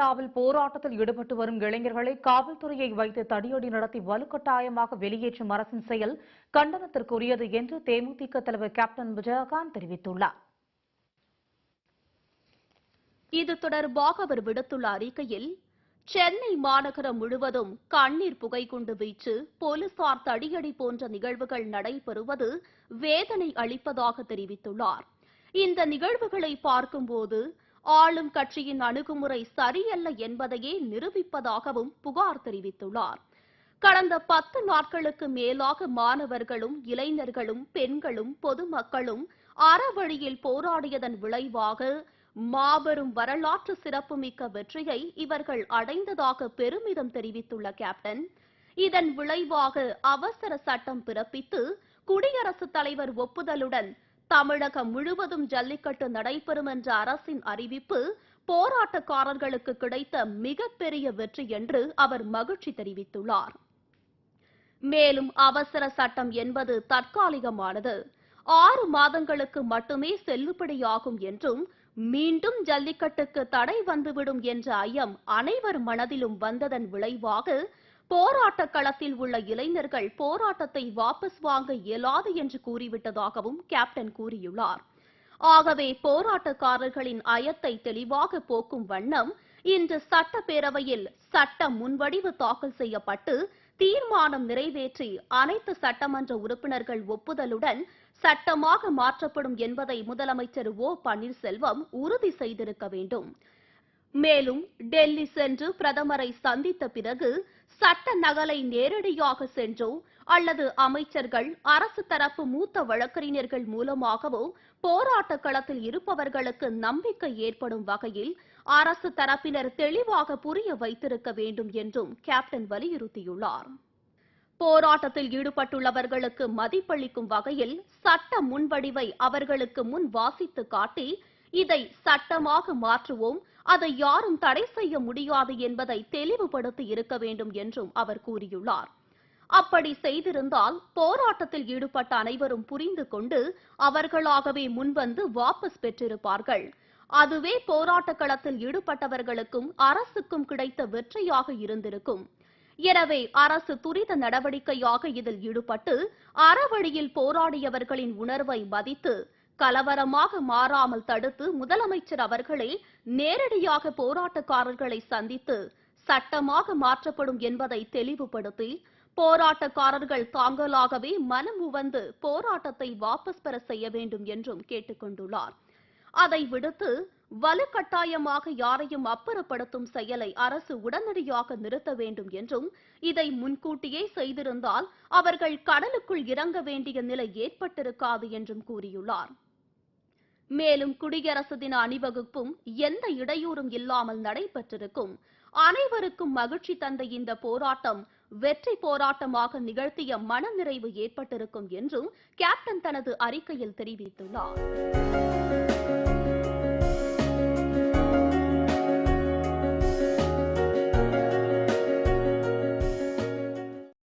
சீனாவில் போராட்டத்தில் ஈடுபட்டு வரும் இளைஞர்களை காவல்துறையை வைத்து தடியடி நடத்தி வலுக்கட்டாயமாக வெளியேற்றும் அரசின் செயல் கண்டனத்திற்குரியது என்று தேமுதிக தலைவர் கேப்டன் விஜயகாந்த் தெரிவித்துள்ளார். இது தொடர்பாக அவர் விடுத்துள்ள அறிக்கையில் சென்னை மாநகரம் முழுவதும் கண்ணீர் புகை குண்டு வீச்சு போலீசார் தடியடி போன்ற நிகழ்வுகள் நடைபெறுவது வேதனை அளிப்பதாக தெரிவித்துள்ளார். இந்த நிகழ்வுகளை பார்க்கும்போது ஆளும் கட்சியின் அணுகுமுறை சரியல்ல என்பதையே நிரூபிப்பதாகவும் புகார் தெரிவித்துள்ளார். கடந்த பத்து நாட்களுக்கு மேலாக மாணவர்களும் இளைஞர்களும் பெண்களும் பொதுமக்களும் அறவழியில் போராடியதன் விளைவாக மாபெரும் வரலாற்று சிறப்புமிக்க வெற்றியை இவர்கள் அடைந்ததாக பெருமிதம் தெரிவித்துள்ள கேப்டன் இதன் விளைவாக அவசர சட்டம் பிறப்பித்து குடியரசுத் தலைவர் ஒப்புதலுடன் தமிழகம் முழுவதும் ஜல்லிக்கட்டு நடைபெறும் என்ற அரசின் அறிவிப்பு போராட்டக்காரர்களுக்கு கிடைத்த மிகப்பெரிய வெற்றி என்று அவர் மகிழ்ச்சி தெரிவித்துள்ளார். மேலும் அவசர சட்டம் என்பது தற்காலிகமானது. ஆறு மாதங்களுக்கு மட்டுமே செல்லுபடியாகும் என்றும் மீண்டும் ஜல்லிக்கட்டுக்கு தடை வந்துவிடும் என்ற ஐயம் அனைவர் மனதிலும் வந்ததன் விளைவாக போராட்ட களத்தில் உள்ள இளைஞர்கள் போராட்டத்தை வாபஸ் வாங்க இயலாது என்று கூறிவிட்டதாகவும் கேப்டன் கூறியுள்ளார். ஆகவே போராட்டக்காரர்களின் அயத்தை தெளிவாக போக்கும் வண்ணம் இன்று சட்டப்பேரவையில் சட்ட முன்வடிவு தாக்கல் செய்யப்பட்டு தீர்மானம் நிறைவேற்றி அனைத்து சட்டமன்ற உறுப்பினர்கள் ஒப்புதலுடன் சட்டமாக மாற்றப்படும் என்பதை முதலமைச்சர் ஓ. பன்னீர்செல்வம் உறுதி செய்திருக்க வேண்டும். மேலும் டெல்லி சென்று பிரதமரை சந்தித்த பிறகு சட்ட நகலை நேரடியாக சென்றோ அல்லது அமைச்சர்கள் அரசு தரப்பு மூத்த வழக்கறிஞர்கள் மூலமாகவோ போராட்ட களத்தில் இருப்பவர்களுக்கு நம்பிக்கை ஏற்படும் வகையில் அரசு தரப்பினர் தெளிவாக புரிய வைத்திருக்க வேண்டும் என்றும் கேப்டன் வலியுறுத்தியுள்ளார். போராட்டத்தில் ஈடுபட்டுள்ளவர்களுக்கு மதிப்பளிக்கும் வகையில் சட்ட முன்வடிவை அவர்களுக்கு முன் வாசித்து காட்டி இதை சட்டமாக மாற்றுவோம். அதை யாரும் தடை செய்ய முடியாது என்பதை தெளிவுபடுத்தி இருக்க வேண்டும் என்றும் அவர் கூறியுள்ளார். அப்படி செய்திருந்தால் போராட்டத்தில் ஈடுபட்ட அனைவரும் புரிந்து கொண்டு அவர்களாகவே முன்வந்து வாபஸ் பெற்றிருப்பார்கள். அதுவே போராட்ட களத்தில் ஈடுபட்டவர்களுக்கும் அரசுக்கும் கிடைத்த வெற்றியாக இருந்திருக்கும். எனவே அரசு துரித நடவடிக்கையாக இதில் ஈடுபட்டு அறவழியில் போராடியவர்களின் உணர்வை மதித்து கலவரமாக மாறாமல் தடுத்து முதலமைச்சர் அவர்களே நேரடியாக போராட்டக்காரர்களை சந்தித்து சட்டமாக மாற்றப்படும் என்பதை தெளிவுபடுத்தி போராட்டக்காரர்கள் தாங்களாகவே மனம் உவந்து போராட்டத்தை வாபஸ் பெற செய்ய வேண்டும் என்றும் கேட்டுக் கொண்டுள்ளார் அதை விடுத்து வலுக்கட்டாயமாக யாரையும் அப்புறப்படுத்தும் செயலை அரசு உடனடியாக நிறுத்த வேண்டும் என்றும் இதை முன்கூட்டியே செய்திருந்தால் அவர்கள் கடலுக்குள் இறங்க வேண்டிய நிலை ஏற்பட்டிருக்காது என்றும் கூறியுள்ளார். மேலும் குடியரசு தின அணிவகுப்பும் எந்த இடையூறும் இல்லாமல் நடைபெற்றிருக்கும். அனைவருக்கும் மகிழ்ச்சி தந்த இந்த போராட்டம் வெற்றி போராட்டமாக நிகழ்த்திய மனநிறைவு ஏற்பட்டிருக்கும் என்றும் கேப்டன் தனது அறிக்கையில் தெரிவித்துள்ளார்.